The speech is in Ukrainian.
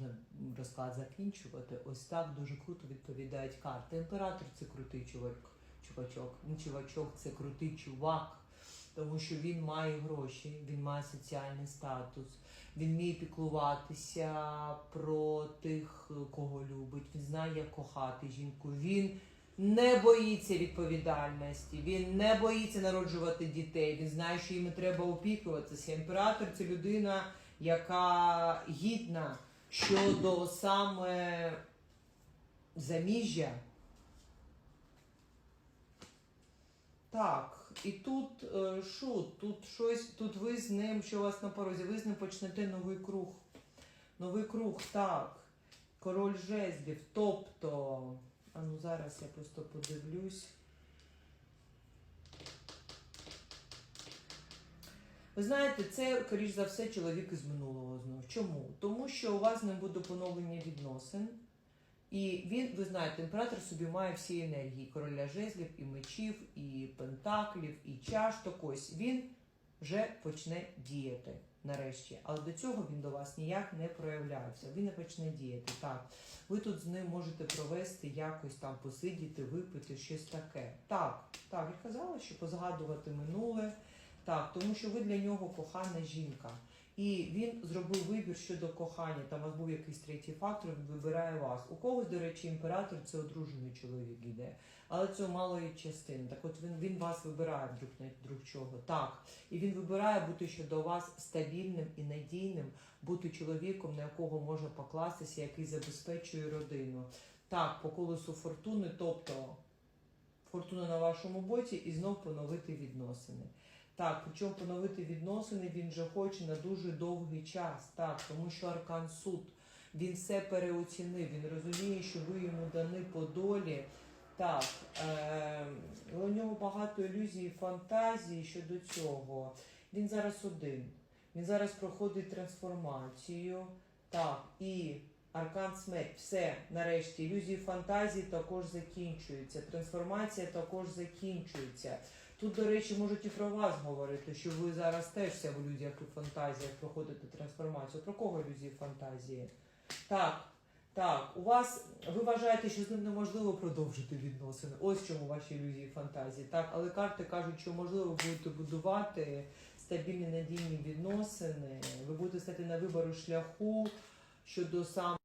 можна розклад закінчувати. Ось так дуже круто відповідають карти. Імператор це крутий чувак, чувачок. Не чувачок, це крутий чувак. Тому що він має гроші, він має соціальний статус, він вміє піклуватися про тих, кого любить. Він знає, як кохати жінку. Він не боїться відповідальності, він не боїться народжувати дітей. Він знає, що їм треба опікуватися. Імператор це людина, яка гідна щодо саме заміжжя. Так, і тут е, шут, тут щось, тут ви з ним, що у вас на порозі, ви з ним почнете новий круг. Новий круг, так. Король жезлів. Тобто, а ну зараз я просто подивлюсь. Ви знаєте, це, скоріш за все, чоловік із минулого знов. Чому? Тому що у вас ним буде поновлення відносин. І він, ви знаєте, імператор собі має всі енергії: короля жезлів, і мечів, і пентаклів, і чашток. Ось він вже почне діяти нарешті. Але до цього він до вас ніяк не проявлявся. Він не почне діяти. Так, ви тут з ним можете провести якось там посидіти, випити щось таке. Так, так, я казала, що позгадувати минуле. Так, тому що ви для нього кохана жінка. І він зробив вибір щодо кохання. Там у вас був якийсь третій фактор, він вибирає вас. У когось, до речі, імператор це одружений чоловік іде. Але це малої частини. Так от він, він вас вибирає вдруг на друг чого. Так. І він вибирає бути щодо вас стабільним і надійним, бути чоловіком, на якого можна покластися, який забезпечує родину. Так, по колесу фортуни, тобто фортуна на вашому боці, і знов поновити відносини. Так, причому поновити відносини він же хоче на дуже довгий час. Так, тому що Аркан суд він все переоцінив. Він розуміє, що ви йому дані по долі. Так, е, у нього багато ілюзій і фантазій щодо цього. Він зараз один. Він зараз проходить трансформацію. Так, і Аркан смерть. Все, нарешті. Ілюзії фантазії також закінчуються. Трансформація також закінчується. Тут, до речі, можуть і про вас говорити, що ви зараз теж вся в ілюзіях і фантазіях проходите трансформацію. Про кого ілюзії фантазії? Так, так, у вас ви вважаєте, що з ним неможливо продовжити відносини. Ось чому ваші ілюзії фантазії. Так, але карти кажуть, що можливо будете будувати стабільні надійні відносини. Ви будете стати на вибору шляху щодо сам.